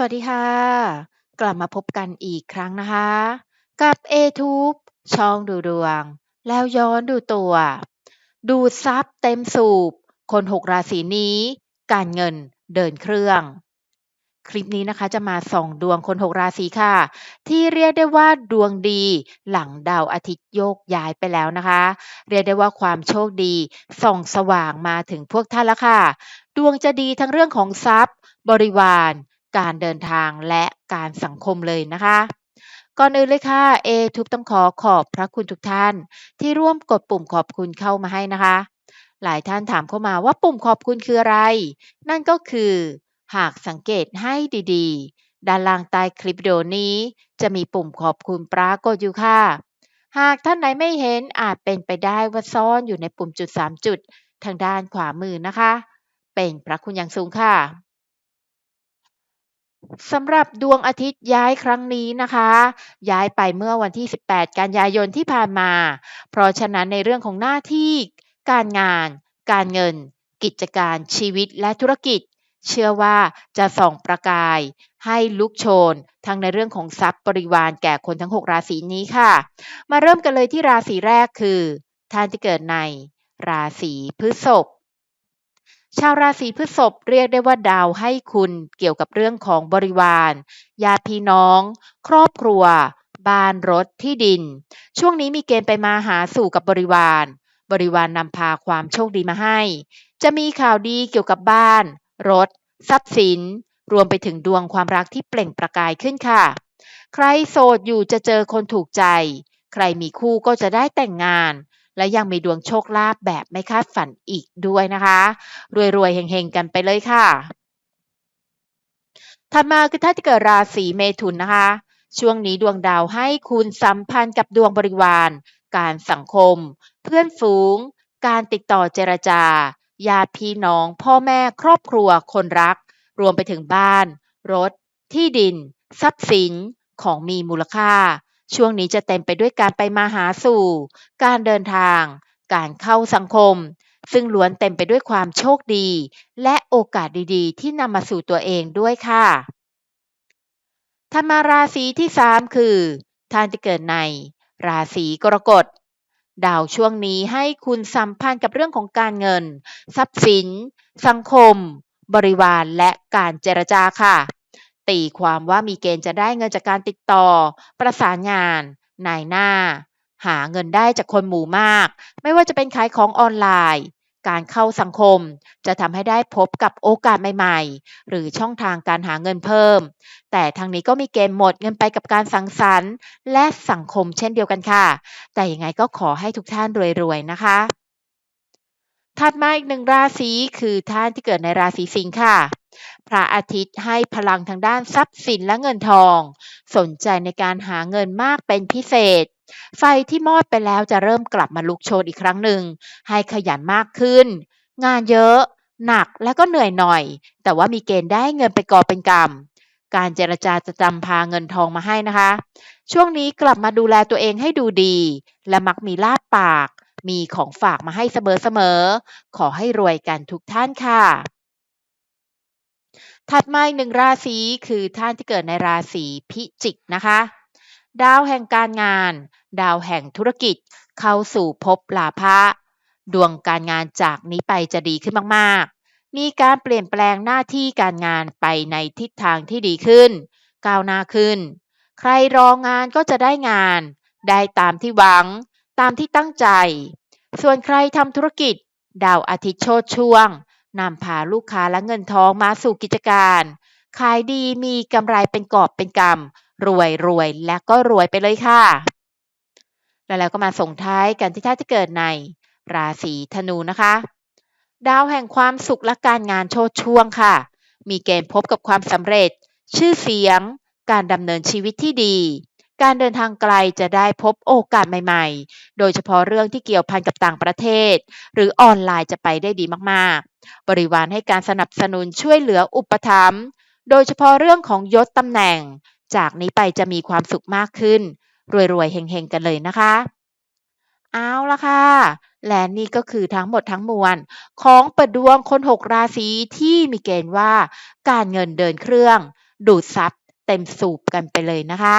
วัสดีค่ะ กลับมาพบกันอีกครั้งนะคะ กับ A-Tube ช่องดูดวง แล้วย้อนดูตัว ดูซับเต็มสูบ คน6ราศีนี้ การเงินเดินเครื่อง คลิปนี้นะคะจะมาส่องดวงคน6ราศีค่ะ ที่เรียกได้ว่าดวงดีหลังดาวอาทิตย์โยกย้ายไปแล้วนะคะ เรียกได้ว่าความโชคดี ส่องสว่างมาถึงพวกท่านแล้วค่ะ ดวงจะดีทั้งเรื่องของทรัพย์ บริวาร การเดินทางและการสังคมเลยนะคะก่อนอื่นเลยค่ะ เอทุบต้องขอขอบพระคุณทุกท่าน ที่ร่วมกดปุ่มขอบคุณเข้ามาให้นะคะ หลายท่านถามเข้ามาว่าปุ่มขอบคุณคืออะไร นั่นก็คือ หากสังเกตให้ดีๆ ด้านล่างใต้คลิปวิดีโอนี้ จะมีปุ่มขอบคุณปรากฏอยู่ค่ะ หากท่านไหนไม่เห็นอาจเป็นไปได้ว่าซ่อนอยู่ในปุ่มจุด 3 จุด ทางด้านขวามือนะคะ เป็นพระคุณอย่างสูงค่ะ สำหรับดวงอาทิตย์ย้ายครั้งนี้นะคะ ย้ายไปเมื่อวันที่ 18 กันยายนที่ผ่านมา เพราะฉะนั้นในเรื่องของหน้าที่ การงาน การเงิน กิจการชีวิตและธุรกิจ เชื่อว่าจะส่องประกาย ให้ลุกโชน ทั้งในเรื่องของทรัพย์บริวารแก่คนทั้ง 6 ราศีนี้ค่ะ มาเริ่มกันเลยที่ราศีแรกคือ ท่านที่เกิดใน ราศีพฤษภ ชาวราศีพฤษภเรียกได้ว่าดาวให้คุณเกี่ยวกับเรื่องของบริวารญาติพี่น้อง ครอบครัว บ้านรถที่ดิน ช่วงนี้มีเกณฑ์ไปมาหาสู่กับบริวาร บริวารนนำพาความโชคดีมาให้ จะมีข่าวดีเกี่ยวกับบ้าน รถ ทรัพย์สิน รวมไปถึงดวงความรักที่เปล่งประกายขึ้นค่ะ ใครโสดอยู่จะเจอคนถูกใจ ใครมีคู่ก็จะได้แต่งงาน และยังมีดวงโชคลาภแบบไม่คาดฝันอีกด้วยนะคะ รวยๆเฮงๆกันไปเลยค่ะถัดมาคือท่านที่เกิดราศีเมถุนนะคะ ช่วงนี้ดวงดาวให้คุณสัมพันธ์กับดวงบริวาร การสังคม เพื่อนฝูง การติดต่อเจรจาญาติพี่น้อง พ่อแม่ครอบครัวคนรัก รวมไปถึงบ้าน รถ ที่ดิน ทรัพย์สินของมีมูลค่า ช่วงนี้จะเต็มไปด้วยการไปมาหาสู่ การเดินทาง การเข้าสังคม ซึ่งล้วนเต็มไปด้วยความโชคดี และโอกาสดีๆ ที่นำมาสู่ตัวเองด้วยค่ะถัดมาราศีที่ 3 คือท่านที่เกิดใน ราศีกรกฎดาวช่วงนี้ให้คุณสัมพันธ์กับเรื่องของการเงิน ทรัพย์สิน สังคม บริวารและการเจรจาค่ะ ตีความว่ามีเกณฑ์จะได้เงินจากการติดต่อ ประสานงาน นายหน้า หาเงินได้จากคนหมู่มาก ไม่ว่าจะเป็นขายของออนไลน์ การเข้าสังคม จะทำให้ได้พบกับโอกาสใหม่ๆ หรือช่องทางการหาเงินเพิ่ม แต่ทางนี้ก็มีเกณฑ์หมดเงินไปกับการสังสรรค์ และสังคมเช่นเดียวกันค่ะ แต่ยังไงก็ขอให้ทุกท่านรวยๆนะคะ ถัดมาอีกหนึ่งราศีคือท่านที่เกิดในราศีสิงค์ค่ะ พระอาทิตย์ให้พลังทางด้านทรัพย์สินและเงินทอง สนใจในการหาเงินมากเป็นพิเศษ ไฟที่มอดไปแล้วจะเริ่มกลับมาลุกโชนอีกครั้งหนึ่ง ให้ขยันมากขึ้น งานเยอะ หนักและก็เหนื่อยหน่อย แต่ว่ามีเกณฑ์ได้เงินไปก่อเป็นกำการเจรจาจะจำพาเงินทองมาให้นะคะ ช่วงนี้กลับมาดูแลตัวเองให้ดูดี และมักมีลาบปาก มีของฝากมาให้เสมอๆ ขอให้รวยกันทุกท่านค่ะ ถัดมาอีกหนึ่งราศีคือท่านที่เกิดในราศีพิจิกนะคะ ดาวแห่งการงาน ดาวแห่งธุรกิจ เข้าสู่ภพลาภะดวงการงานจากนี้ไปจะดีขึ้นมากๆ มีการเปลี่ยนแปลงหน้าที่การงานไปในทิศทางที่ดีขึ้น ก้าวหน้าขึ้น ใครรองานก็จะได้งาน ได้ตามที่หวัง ตามที่ตั้งใจ ส่วนใครทำธุรกิจ ดาวอาทิตย์โชดช่วงนำพาลูกค้าและเงินทองมาสู่กิจการ ขายดีมีกำไรเป็นกอบเป็นกำรวยรวยและก็รวยไปเลยค่ะ แล้วเราก็มาส่งท้ายกันที่ท่าที่เกิดใน ราศีธนูนะคะ ดาวแห่งความสุขและการงานโชดช่วงค่ะ มีเกณฑ์พบกับความสำเร็จ ชื่อเสียง การดำเนินชีวิตที่ดี การเดินทางไกลจะได้พบโอกาสใหม่ๆ โดยเฉพาะเรื่องที่เกี่ยวพันกับต่างประเทศ หรือออนไลน์จะไปได้ดีมากๆ บริวารให้การสนับสนุนช่วยเหลืออุปถัมภ์โดยเฉพาะเรื่องของยศตำแหน่ง จากนี้ไปจะมีความสุขมากขึ้น รวยๆเฮงๆกันเลยนะคะ เอาละค่ะ และนี่ก็คือทั้งหมดทั้งมวล ของเปิดดวงคน6ราศีที่มีเกณฑ์ว่า การเงินเดินเครื่อง ดูดซับเต็มสูบกันไปเลยนะคะ